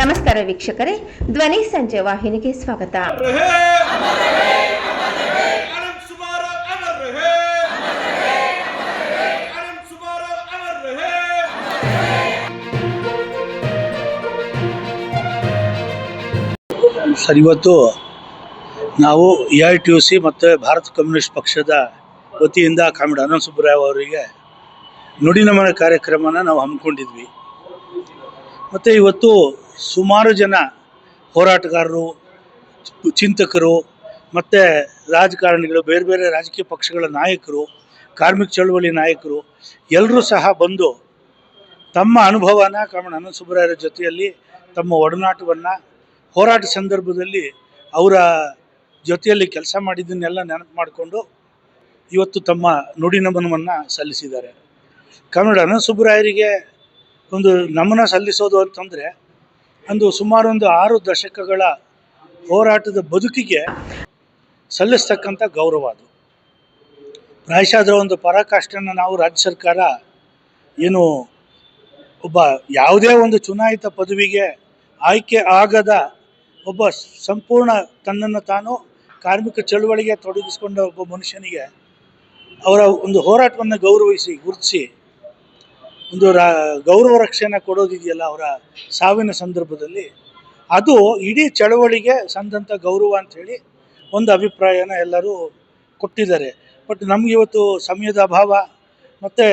ನಮಸ್ಕಾರ ವೀಕ್ಷಕರೇ, ಧ್ವನಿ ಸಂಜೆ ವಾಹಿನಿಗೆ ಸ್ವಾಗತ. ಸರ್, ಇವತ್ತು ನಾವು A I T U C ಮತ್ತು ಭಾರತ ಕಮ್ಯುನಿಸ್ಟ್ ಪಕ್ಷದ ವತಿಯಿಂದ ಕಾಮಿಡ್ ಅನಂತ ಅವರಿಗೆ ಅವರಿಗೆ ನುಡಿನಮನ ಕಾರ್ಯಕ್ರಮನ ನಾವು ಹಮ್ಮಿಕೊಂಡಿದ್ವಿ. ಮತ್ತು ಇವತ್ತು ಸುಮಾರು ಜನ ಹೋರಾಟಗಾರರು, ಚಿಂತಕರು ಮತ್ತು ರಾಜಕಾರಣಿಗಳು, ಬೇರೆ ಬೇರೆ ರಾಜಕೀಯ ಪಕ್ಷಗಳ ನಾಯಕರು, ಕಾರ್ಮಿಕ ಚಳವಳಿ ನಾಯಕರು ಎಲ್ಲರೂ ಸಹ ಬಂದು ತಮ್ಮ ಅನುಭವನ ಕಾಮಣ್ಣ ಅನಂತ ಸುಬ್ಬರಾಯರ ಜೊತೆಯಲ್ಲಿ ತಮ್ಮ ಒಡನಾಟವನ್ನು ಹೋರಾಟ ಸಂದರ್ಭದಲ್ಲಿ ಅವರ ಜೊತೆಯಲ್ಲಿ ಕೆಲಸ ಮಾಡಿದ್ದನ್ನೆಲ್ಲ ನೆನಪು ಮಾಡಿಕೊಂಡು ಇವತ್ತು ತಮ್ಮ ನುಡಿ ನಮನವನ್ನು ಸಲ್ಲಿಸಿದ್ದಾರೆ. ಕನ್ನಡ ಅನಂತ ಸುಬ್ಬರಾಯರಿಗೆ ಒಂದು ನಮನ ಸಲ್ಲಿಸೋದು ಅಂತಂದರೆ ಒಂದು ಸುಮಾರು ಒಂದು ಆರು ದಶಕಗಳ ಹೋರಾಟದ ಬದುಕಿಗೆ ಸಲ್ಲಿಸ್ತಕ್ಕಂಥ ಗೌರವ ಅದು. ಪ್ರಾಯಶಃ ಒಂದು ಪರಾಕಾಷ್ಠೆಯನ್ನು ನಾವು ರಾಜ್ಯ ಸರ್ಕಾರ ಏನು ಒಬ್ಬ ಯಾವುದೇ ಒಂದು ಚುನಾಯಿತ ಪದವಿಗೆ ಆಯ್ಕೆ ಆಗದ ಒಬ್ಬ ಸಂಪೂರ್ಣ ತನ್ನನ್ನು ತಾನು ಕಾರ್ಮಿಕ ಚಳುವಳಿಗೆ ತೊಡಗಿಸಿಕೊಂಡ ಒಬ್ಬ ಮನುಷ್ಯನಿಗೆ ಅವರ ಒಂದು ಹೋರಾಟವನ್ನು ಗೌರವಿಸಿ, ಗುರುತಿಸಿ ಒಂದು ಗೌರವ ರಕ್ಷೆಯನ್ನು ಕೊಡೋದಿದೆಯಲ್ಲ ಅವರ ಸಾವಿನ ಸಂದರ್ಭದಲ್ಲಿ, ಅದು ಇಡೀ ಚಳವಳಿಗೆ ಸಂದಂಥ ಗೌರವ ಅಂಥೇಳಿ ಒಂದು ಅಭಿಪ್ರಾಯನ ಎಲ್ಲರೂ ಕೊಟ್ಟಿದ್ದಾರೆ. ಬಟ್ ನಮಗಿವತ್ತು ಸಮಯದ ಅಭಾವ ಮತ್ತು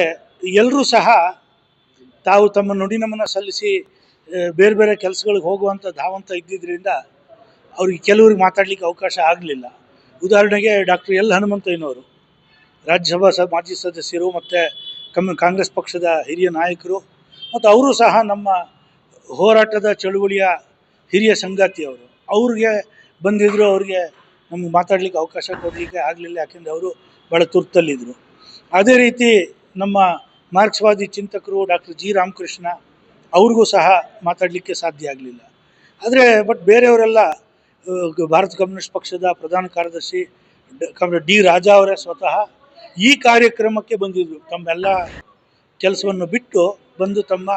ಎಲ್ಲರೂ ಸಹ ತಾವು ತಮ್ಮ ನುಡಿನಮನ ಸಲ್ಲಿಸಿ ಬೇರೆ ಬೇರೆ ಕೆಲಸಗಳಿಗೆ ಹೋಗುವಂಥ ಧಾವಂತ ಇದ್ದಿದ್ದರಿಂದ ಅವ್ರಿಗೆ ಕೆಲವ್ರಿಗೆ ಮಾತಾಡಲಿಕ್ಕೆ ಅವಕಾಶ ಆಗಲಿಲ್ಲ. ಉದಾಹರಣೆಗೆ ಡಾಕ್ಟರ್ ಎಲ್ ಹನುಮಂತಯ್ಯನವರು, ರಾಜ್ಯಸಭಾ ಸ ಮಾಜಿ ಸದಸ್ಯರು ಮತ್ತು ಕಮ್ ಕಾಂಗ್ರೆಸ್ ಪಕ್ಷದ ಹಿರಿಯ ನಾಯಕರು ಮತ್ತು ಅವರು ಸಹ ನಮ್ಮ ಹೋರಾಟದ ಚಳುವಳಿಯ ಹಿರಿಯ ಸಂಗಾತಿಯವರು ಅವ್ರಿಗೆ ಬಂದಿದ್ದರು ಅವ್ರಿಗೆ ನಮ್ಗೆ ಮಾತಾಡಲಿಕ್ಕೆ ಅವಕಾಶ ಕೊಡಲಿಕ್ಕೆ ಆಗಲಿಲ್ಲ, ಯಾಕೆಂದರೆ ಅವರು ಭಾಳ ತುರ್ತಲ್ಲಿದ್ದರು ಅದೇ ರೀತಿ ನಮ್ಮ ಮಾರ್ಕ್ಸ್ವಾದಿ ಚಿಂತಕರು ಡಾಕ್ಟರ್ ಜಿ ರಾಮಕೃಷ್ಣ ಅವ್ರಿಗೂ ಸಹ ಮಾತಾಡಲಿಕ್ಕೆ ಸಾಧ್ಯ ಆಗಲಿಲ್ಲ. ಆದರೆ, ಬಟ್ ಬೇರೆಯವರೆಲ್ಲ ಭಾರತ ಕಮ್ಯುನಿಸ್ಟ್ ಪಕ್ಷದ ಪ್ರಧಾನ ಕಾರ್ಯದರ್ಶಿ ಡಿ ರಾಜಾ ಅವರೇ ಸ್ವತಃ ಈ ಕಾರ್ಯಕ್ರಮಕ್ಕೆ ಬಂದಿದ್ದರು ತಮ್ಮೆಲ್ಲ ಕೆಲಸವನ್ನು ಬಿಟ್ಟು ಬಂದು ತಮ್ಮ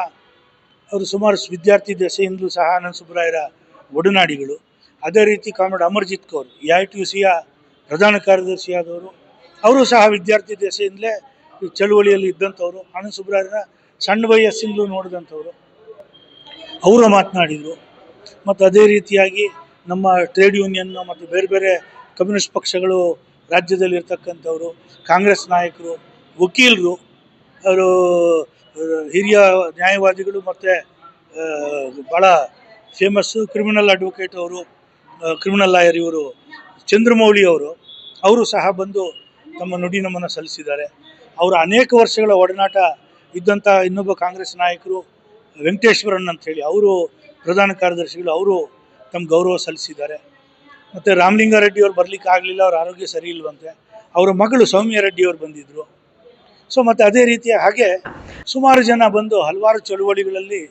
ಅವರು ಸುಮಾರು ವಿದ್ಯಾರ್ಥಿ ದೆಸೆಯಿಂದಲೂ ಸಹ, ಆನಂದ ಸುಬ್ಬರಾಯರ ಒಡನಾಡಿಗಳು. ಅದೇ ರೀತಿ comrade Amarjeet Kaur, A I T U ಸಿಯ ಪ್ರಧಾನ ಕಾರ್ಯದರ್ಶಿಯಾದವರು. ಅವರು ಸಹ ವಿದ್ಯಾರ್ಥಿ ದೆಸೆಯಿಂದಲೇ ಚಳುವಳಿಯಲ್ಲಿ ಇದ್ದಂಥವ್ರು. ಆನಂದ ಸುಬ್ಬರಾಯರ ಸಣ್ಣ ವಯಸ್ಸಿಂದಲೂ ನೋಡಿದಂಥವ್ರು. ಅವರು ಮಾತನಾಡಿದರು. ಮತ್ತು ಅದೇ ರೀತಿಯಾಗಿ ನಮ್ಮ ಟ್ರೇಡ್ ಯೂನಿಯನ್ ಮತ್ತು ಬೇರೆ ಬೇರೆ ಕಮ್ಯುನಿಸ್ಟ್ ಪಕ್ಷಗಳು ರಾಜ್ಯದಲ್ಲಿ ಇರ್ತಕ್ಕಂಥವ್ರು ಕಾಂಗ್ರೆಸ್ ನಾಯಕರು, ವಕೀಲರು, ಅವರು ಹಿರಿಯ ನ್ಯಾಯವಾದಿಗಳು ಮತ್ತು ಭಾಳ ಫೇಮಸ್ಸು ಕ್ರಿಮಿನಲ್ ಅಡ್ವೊಕೇಟ್ ಅವರು ಕ್ರಿಮಿನಲ್ ಲಾಯರ್ ಇವರು ಚಂದ್ರಮೌಳಿ ಅವರು ಅವರು ಸಹ ಬಂದು ತಮ್ಮ ನುಡಿ ನಮನ ಸಲ್ಲಿಸಿದ್ದಾರೆ. ಅವರು ಅನೇಕ ವರ್ಷಗಳ ಒಡನಾಟ ಇದ್ದಂಥ ಇನ್ನೊಬ್ಬ ಕಾಂಗ್ರೆಸ್ ನಾಯಕರು ವೆಂಕಟೇಶ್ವರನ್ ಅಂತೇಳಿ, ಅವರು ಪ್ರಧಾನ ಕಾರ್ಯದರ್ಶಿಗಳು, ಅವರು ತಮ್ಮ ಗೌರವ ಸಲ್ಲಿಸಿದ್ದಾರೆ. ಮತ್ತು ರಾಮಲಿಂಗಾರೆಡ್ಡಿ ಅವ್ರು ಬರಲಿಕ್ಕೆ ಆಗಲಿಲ್ಲ, ಅವ್ರ ಆರೋಗ್ಯ ಸರಿ ಇಲ್ವಂತೆ. ಅವರ ಮಗಳು ಸೌಮ್ಯ ರೆಡ್ಡಿ ಅವರು ಬಂದಿದ್ದರು ಸೊ ಮತ್ತು ಅದೇ ರೀತಿಯ ಹಾಗೆ ಸುಮಾರು ಜನ ಬಂದು ಹಲವಾರು ಚಳುವಳಿಗಳಲ್ಲಿ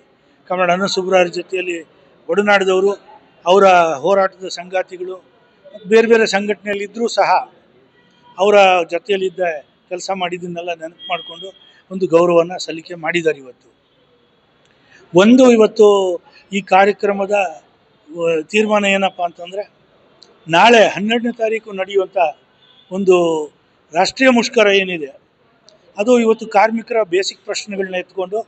ಕನ್ನಡ ಅನ್ನ ಸುಬ್ರಾರ ಜೊತೆಯಲ್ಲಿ ಒಡನಾಡಿದವರು, ಅವರ ಹೋರಾಟದ ಸಂಗಾತಿಗಳು, ಬೇರೆ ಬೇರೆ ಸಂಘಟನೆಯಲ್ಲಿ ಇದ್ದರೂ ಸಹ ಅವರ ಜೊತೆಯಲ್ಲಿದ್ದ ಕೆಲಸ ಮಾಡಿದ್ದನ್ನೆಲ್ಲ ನೆನಪು ಮಾಡಿಕೊಂಡು ಒಂದು ಗೌರವನ ಸಲ್ಲಿಕೆ ಮಾಡಿದ್ದಾರೆ ಇವತ್ತು. ಒಂದು ಇವತ್ತು ಈ ಕಾರ್ಯಕ್ರಮದ ತೀರ್ಮಾನ ಏನಪ್ಪ ಅಂತಂದರೆ ನಾಳೆ ಹನ್ನೆರಡನೇ ತಾರೀಕು ನಡೆಯುವಂಥ ಒಂದು ರಾಷ್ಟ್ರೀಯ ಮುಷ್ಕರ ಏನಿದೆ, ಅದು ಇವತ್ತು ಕಾರ್ಮಿಕರ ಬೇಸಿಕ್ ಪ್ರಶ್ನೆಗಳನ್ನ ಎತ್ಕೊಂಡು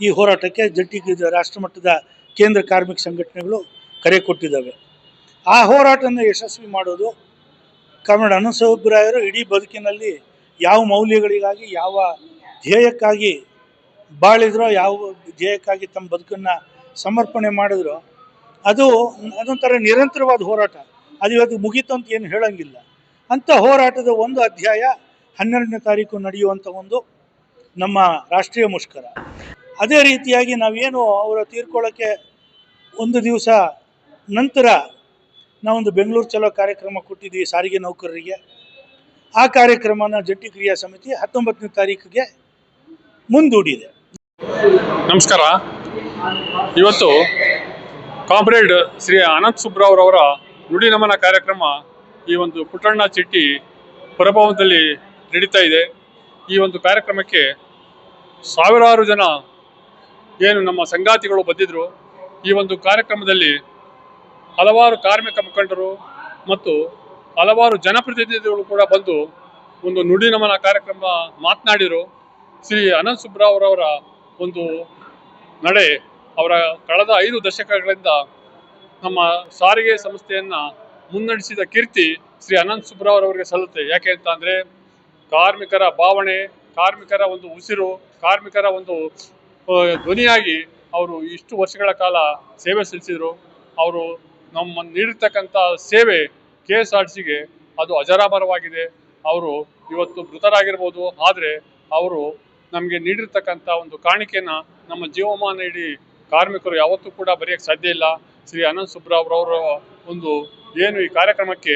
ಈ ಹೋರಾಟಕ್ಕೆ ಜಂಟಿ ರಾಷ್ಟ್ರಮಟ್ಟದ ಕೇಂದ್ರ ಕಾರ್ಮಿಕ ಸಂಘಟನೆಗಳು ಕರೆ ಕೊಟ್ಟಿದ್ದಾವೆ. ಆ ಹೋರಾಟನ ಯಶಸ್ವಿ ಮಾಡೋದು ಕನ್ನಡ ಅನಸೊಬ್ಬರಾಯರು ಇಡೀ ಬದುಕಿನಲ್ಲಿ ಯಾವ ಮೌಲ್ಯಗಳಿಗಾಗಿ, ಯಾವ ಧ್ಯೇಯಕ್ಕಾಗಿ ಬಾಳಿದ್ರೋ, ಯಾವ ಧ್ಯೇಯಕ್ಕಾಗಿ ತಮ್ಮ ಬದುಕನ್ನು ಸಮರ್ಪಣೆ ಮಾಡಿದ್ರೋ, ಅದು ಅದೊಂಥರ ನಿರಂತರವಾದ ಹೋರಾಟ. ಅದು ಇವತ್ತು ಮುಗೀತು ಅಂತ ಏನು ಹೇಳೋಂಗಿಲ್ಲ. ಅಂಥ ಹೋರಾಟದ ಒಂದು ಅಧ್ಯಾಯ ಹನ್ನೆರಡನೇ ತಾರೀಕು ನಡೆಯುವಂಥ ಒಂದು ನಮ್ಮ ರಾಷ್ಟ್ರೀಯ ಮುಷ್ಕರ. ಅದೇ ರೀತಿಯಾಗಿ ನಾವೇನು ಅವರ ತೀರ್ಕೊಳ್ಳೋಕ್ಕೆ ಒಂದು ದಿವಸ ನಂತರ ನಾವೊಂದು ಬೆಂಗಳೂರು ಚಲೋ ಕಾರ್ಯಕ್ರಮ ಕೊಟ್ಟಿದ್ವಿ ಸಾರಿಗೆ ನೌಕರರಿಗೆ. ಆ ಕಾರ್ಯಕ್ರಮನ ಜಂಟಿ ಕ್ರಿಯಾ ಸಮಿತಿ ಹತ್ತೊಂಬತ್ತನೇ ತಾರೀಕಿಗೆ ಮುಂದೂಡಿದೆ. ನಮಸ್ಕಾರ. ಇವತ್ತು ಕಾಮ್ರೇಡ್ ಶ್ರೀ ಅನಂತ್ ಸುಬ್ರಾವ್ರವರ ನುಡಿ ನಮನ ಕಾರ್ಯಕ್ರಮ ಈ ಒಂದು ಪುಟ್ಟಣ್ಣ ಚಿಟ್ಟಿ ಪುರಭವನದಲ್ಲಿ ನಡೀತಾ ಇದೆ. ಈ ಒಂದು ಕಾರ್ಯಕ್ರಮಕ್ಕೆ ಸಾವಿರಾರು ಜನ ಏನು ನಮ್ಮ ಸಂಗಾತಿಗಳು ಬಂದಿದ್ರು. ಈ ಒಂದು ಕಾರ್ಯಕ್ರಮದಲ್ಲಿ ಹಲವಾರು ಕಾರ್ಮಿಕ ಮುಖಂಡರು ಮತ್ತು ಹಲವಾರು ಜನಪ್ರತಿನಿಧಿಗಳು ಕೂಡ ಬಂದು ಒಂದು ನುಡಿ ನಮನ ಕಾರ್ಯಕ್ರಮ ಮಾತನಾಡಿದರು. ಶ್ರೀ ಅನಂತ್ ಸುಬ್ರಾವ್ರವರ ಒಂದು ನಡೆ ಅವರ ಕಳೆದ ಐದು ದಶಕಗಳಿಂದ ನಮ್ಮ ಸಾರಿಗೆ ಸಂಸ್ಥೆಯನ್ನ ಮುನ್ನಡೆಸಿದ ಕೀರ್ತಿ ಶ್ರೀ ಅನಂತ್ ಸುಬ್ರಾವ್ರವರಿಗೆ ಸಲ್ಲುತ್ತೆ. ಯಾಕೆ ಅಂತ ಅಂದ್ರೆ ಕಾರ್ಮಿಕರ ಭಾವನೆ, ಕಾರ್ಮಿಕರ ಒಂದು ಉಸಿರು, ಕಾರ್ಮಿಕರ ಒಂದು ಧ್ವನಿಯಾಗಿ ಅವರು ಇಷ್ಟು ವರ್ಷಗಳ ಕಾಲ ಸೇವೆ ಸಲ್ಲಿಸಿದರು. ಅವರು ನಮ್ಮ ನೀಡಿರ್ತಕ್ಕಂಥ ಸೇವೆ ಕೆ ಎಸ್ ಆರ್ ಸಿಗೆ ಅದು ಅಜರಾಮರವಾಗಿದೆ. ಅವರು ಇವತ್ತು ಮೃತರಾಗಿರ್ಬೋದು. ಆದರೆ ಅವರು ನಮಗೆ ನೀಡಿರ್ತಕ್ಕಂಥ ಒಂದು ಕಾಣಿಕೆನ ನಮ್ಮ ಜೀವಮಾನ ಇಡೀ ಕಾರ್ಮಿಕರು ಯಾವತ್ತೂ ಕೂಡ ಬರೆಯೋಕ್ಕೆ ಸಾಧ್ಯ ಇಲ್ಲ. ಶ್ರೀ ಅನಂತ್ ಸುಬ್ರಾವ್ರವರ ಒಂದು ಏನು ಈ ಕಾರ್ಯಕ್ರಮಕ್ಕೆ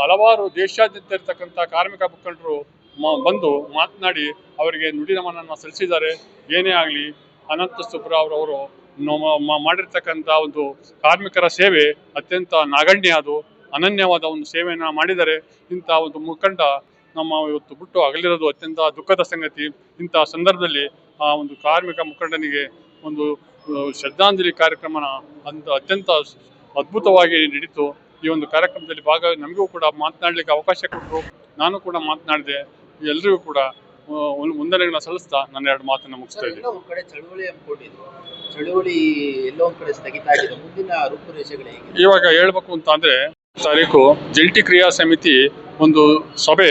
ಹಲವಾರು ದೇಶಾದ್ಯಂತ ಇರತಕ್ಕಂಥ ಕಾರ್ಮಿಕ ಮುಖಂಡರು ಬಂದು ಮಾತನಾಡಿ ಅವರಿಗೆ ನುಡಿ ನಮನನ್ನು ಸಲ್ಲಿಸಿದ್ದಾರೆ. ಏನೇ ಆಗಲಿ, ಅನಂತ ಸುಬ್ರಾವ್ರವರು ಮಾಡಿರ್ತಕ್ಕಂಥ ಒಂದು ಕಾರ್ಮಿಕರ ಸೇವೆ ಅತ್ಯಂತ ನಾಗಣ್ಯ ಅದು. ಅನನ್ಯವಾದ ಒಂದು ಸೇವೆಯನ್ನು ಮಾಡಿದರೆ ಇಂಥ ಒಂದು ಮುಖಂಡ ನಮ್ಮ ಇವತ್ತು ಬಿಟ್ಟು ಅಗಲಿರೋದು ಅತ್ಯಂತ ದುಃಖದ ಸಂಗತಿ. ಇಂಥ ಸಂದರ್ಭದಲ್ಲಿ ಆ ಒಂದು ಕಾರ್ಮಿಕ ಮುಖಂಡನಿಗೆ ಒಂದು ಶ್ರದ್ಧಾಂಜಲಿ ಕಾರ್ಯಕ್ರಮನ ಅಂತ ಅತ್ಯಂತ ಅದ್ಭುತವಾಗಿ ನಡೀತು. ಈ ಒಂದು ಕಾರ್ಯಕ್ರಮದಲ್ಲಿ ಭಾಗ ನಮಗೂ ಕೂಡ ಮಾತನಾಡಲಿಕ್ಕೆ ಅವಕಾಶ ಕೊಟ್ಟರು. ನಾನು ಕೂಡ ಮಾತನಾಡಿದೆ. ಎಲ್ರಿಗೂ ಕೂಡ ವಂದನೆಗಳನ್ನ ಸಲ್ಲಿಸ್ತಾ ನನ್ನ ಎರಡು ಮಾತನ್ನ ಮುಗಿಸ್ತಾ ಇದ್ದೀನಿ. ಎಲ್ಲೋ ಕಡೆ ಚಳುವಳಿ ಹಮ್ಮಿಕೊಂಡಿದ್ರು ಚಳುವಳಿ ಎಲ್ಲೋ ಒಂದ್ ಕಡೆ ಸ್ಥಗಿತ ಆಗಿದೆ. ಮುಂದಿನ ರೂಪುರೇಷೆಗಳು ಹೇಗೆ? ಇವಾಗ ಹೇಳ್ಬೇಕು ಅಂತ ಅಂದ್ರೆ ತಾರೀಕು ಜಂಟಿ ಕ್ರಿಯಾ ಸಮಿತಿ ಒಂದು ಸಭೆ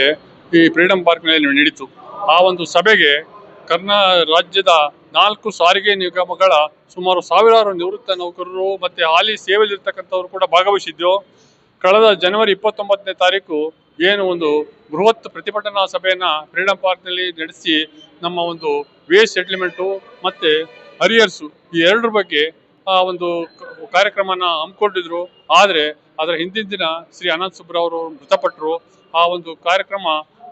ಈ ಫ್ರೀಡಂ ಪಾರ್ಕ್ನಲ್ಲಿ ನಡೀತು. ಆ ಒಂದು ಸಭೆಗೆ ಕರ್ನಾ ರಾಜ್ಯದ ನಾಲ್ಕು ಸಾರಿಗೆ ನಿಗಮಗಳ ಸುಮಾರು ಸಾವಿರಾರು ನಿವೃತ್ತ ನೌಕರರು ಮತ್ತೆ ಹಾಲಿ ಸೇವೆಯಲ್ಲಿರ್ತಕ್ಕಂಥವ್ರು ಕೂಡ ಭಾಗವಹಿಸಿದ್ದು. ಕಳೆದ ಜನವರಿ ಇಪ್ಪತ್ತೊಂಬತ್ತನೇ ತಾರೀಕು ಏನು ಒಂದು ಬೃಹತ್ ಪ್ರತಿಭಟನಾ ಸಭೆಯನ್ನು ಫ್ರೀಡಂ ಪಾರ್ಕ್ನಲ್ಲಿ ನಡೆಸಿ ನಮ್ಮ ಒಂದು ವೇಸ್ಟ್ ಸೆಟ್ಲ್ಮೆಂಟು ಮತ್ತೆ ಹರಿಯರ್ಸು ಈ ಎರಡರ ಬಗ್ಗೆ, ಆ, ಒಂದು ಕಾರ್ಯಕ್ರಮನ ಹಮ್ಮಿಕೊಂಡಿದ್ರು. ಆದರೆ ಅದರ ಹಿಂದಿನ ದಿನ ಶ್ರೀ ಅನಂತ್ ಅವರು ಮೃತಪಟ್ಟರು ಆ ಒಂದು ಕಾರ್ಯಕ್ರಮ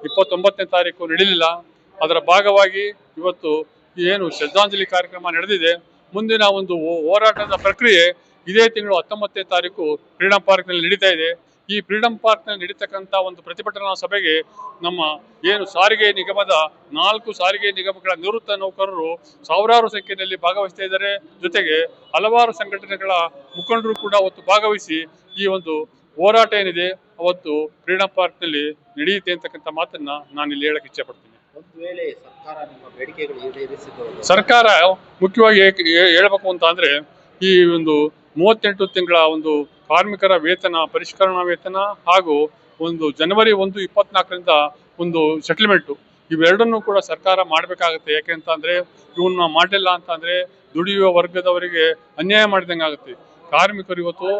ಇಪ್ಪತ್ತೊಂಬತ್ತನೇ ತಾರೀಕು ನಡೀಲಿಲ್ಲ. ಅದರ ಭಾಗವಾಗಿ ಇವತ್ತು ಏನು ಶ್ರದ್ಧಾಂಜಲಿ ಕಾರ್ಯಕ್ರಮ ನಡೆದಿದೆ. ಮುಂದಿನ ಒಂದು ಹೋರಾಟದ ಪ್ರಕ್ರಿಯೆ ಇದೇ ತಿಂಗಳು ಹತ್ತೊಂಬತ್ತನೇ ತಾರೀಕು ಫ್ರೀಡಂ ಪಾರ್ಕ್ನಲ್ಲಿ ನಡೀತಾ ಇದೆ. ಈ ಫ್ರೀಡಂ ಪಾರ್ಕ್ನಲ್ಲಿ ನಡೀತಕ್ಕಂಥ ಒಂದು ಪ್ರತಿಭಟನಾ ಸಭೆಗೆ ನಮ್ಮ ಏನು ಸಾರಿಗೆ ನಿಗಮದ ನಾಲ್ಕು ಸಾರಿಗೆ ನಿಗಮಗಳ ನಿವೃತ್ತ ನೌಕರರು ಸಾವಿರಾರು ಸಂಖ್ಯೆಯಲ್ಲಿ ಭಾಗವಹಿಸ್ತಾ ಇದ್ದಾರೆ. ಜೊತೆಗೆ ಹಲವಾರು ಸಂಘಟನೆಗಳ ಮುಖಂಡರು ಕೂಡ ಅವತ್ತು ಭಾಗವಹಿಸಿ ಈ ಒಂದು ಹೋರಾಟ ಏನಿದೆ ಅವತ್ತು ಫ್ರೀಡಂ ಪಾರ್ಕ್ನಲ್ಲಿ ನಡೆಯುತ್ತೆ ಅಂತಕ್ಕಂಥ ಮಾತನ್ನ ನಾನು ಇಲ್ಲಿ ಹೇಳಕ್ಕೆ ಇಚ್ಛೆ ಪಡ್ತೀನಿ. ಒಂದ್ ವೇಳೆ ಸರ್ಕಾರ ಸರ್ಕಾರ ಮುಖ್ಯವಾಗಿ ಹೇಳ್ಬೇಕು ಅಂತ ಅಂದ್ರೆ ಈ ಒಂದು ಮೂವತ್ತೆಂಟು ತಿಂಗಳ ಒಂದು ಕಾರ್ಮಿಕರ ವೇತನ, ಪರಿಷ್ಕರಣಾ ವೇತನ ಹಾಗೂ ಒಂದು ಜನವರಿ ಒಂದು ಇಪ್ಪತ್ನಾಲ್ಕರಿಂದ ಒಂದು ಸೆಟ್ಲ್ಮೆಂಟು ಇವೆರಡನ್ನೂ ಕೂಡ ಸರ್ಕಾರ ಮಾಡಬೇಕಾಗುತ್ತೆ. ಯಾಕೆ ಅಂತ ಅಂದ್ರೆ ಇವನ್ನ ಮಾಡಿಲ್ಲ ಅಂತ ಅಂದ್ರೆ ದುಡಿಯುವ ವರ್ಗದವರಿಗೆ ಅನ್ಯಾಯ ಮಾಡಿದಂಗೆ ಆಗುತ್ತೆ. ಕಾರ್ಮಿಕರು ಇವತ್ತು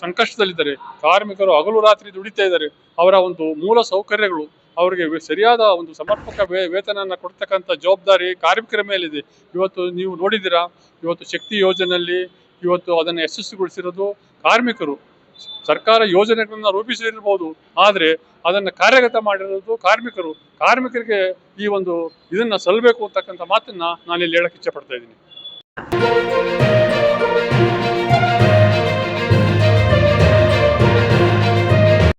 ಸಂಕಷ್ಟದಲ್ಲಿದ್ದಾರೆ. ಕಾರ್ಮಿಕರು ಹಗಲು ರಾತ್ರಿ ದುಡಿತಾ ಇದ್ದಾರೆ. ಅವರ ಒಂದು ಮೂಲ ಸೌಕರ್ಯಗಳು ಅವರಿಗೆ ಸರಿಯಾದ ಒಂದು ಸಮರ್ಪಕ ವೇ ವೇತನನ ಕೊಡ್ತಕ್ಕಂಥ ಜವಾಬ್ದಾರಿ ಕಾರ್ಮಿಕರ ಮೇಲಿದೆ. ಇವತ್ತು ನೀವು ನೋಡಿದ್ದೀರಾ, ಇವತ್ತು ಶಕ್ತಿ ಯೋಜನೆಯಲ್ಲಿ ಇವತ್ತು ಅದನ್ನು ಯಶಸ್ವಿಗೊಳಿಸಿರೋದು ಕಾರ್ಮಿಕರು. ಸರ್ಕಾರ ಯೋಜನೆಗಳನ್ನು ರೂಪಿಸಿರ್ಬೋದು, ಆದರೆ ಅದನ್ನು ಕಾರ್ಯಗತ ಮಾಡಿರೋದು ಕಾರ್ಮಿಕರು. ಕಾರ್ಮಿಕರಿಗೆ ಈ ಒಂದು ಇದನ್ನ ಸಲ್ಲಬೇಕು ಅಂತಕ್ಕಂಥ ಮಾತನ್ನ ನಾನು ಇಲ್ಲಿ ಹೇಳಕ್ ಇಚ್ಛೆ ಪಡ್ತಾ ಇದ್ದೀನಿ.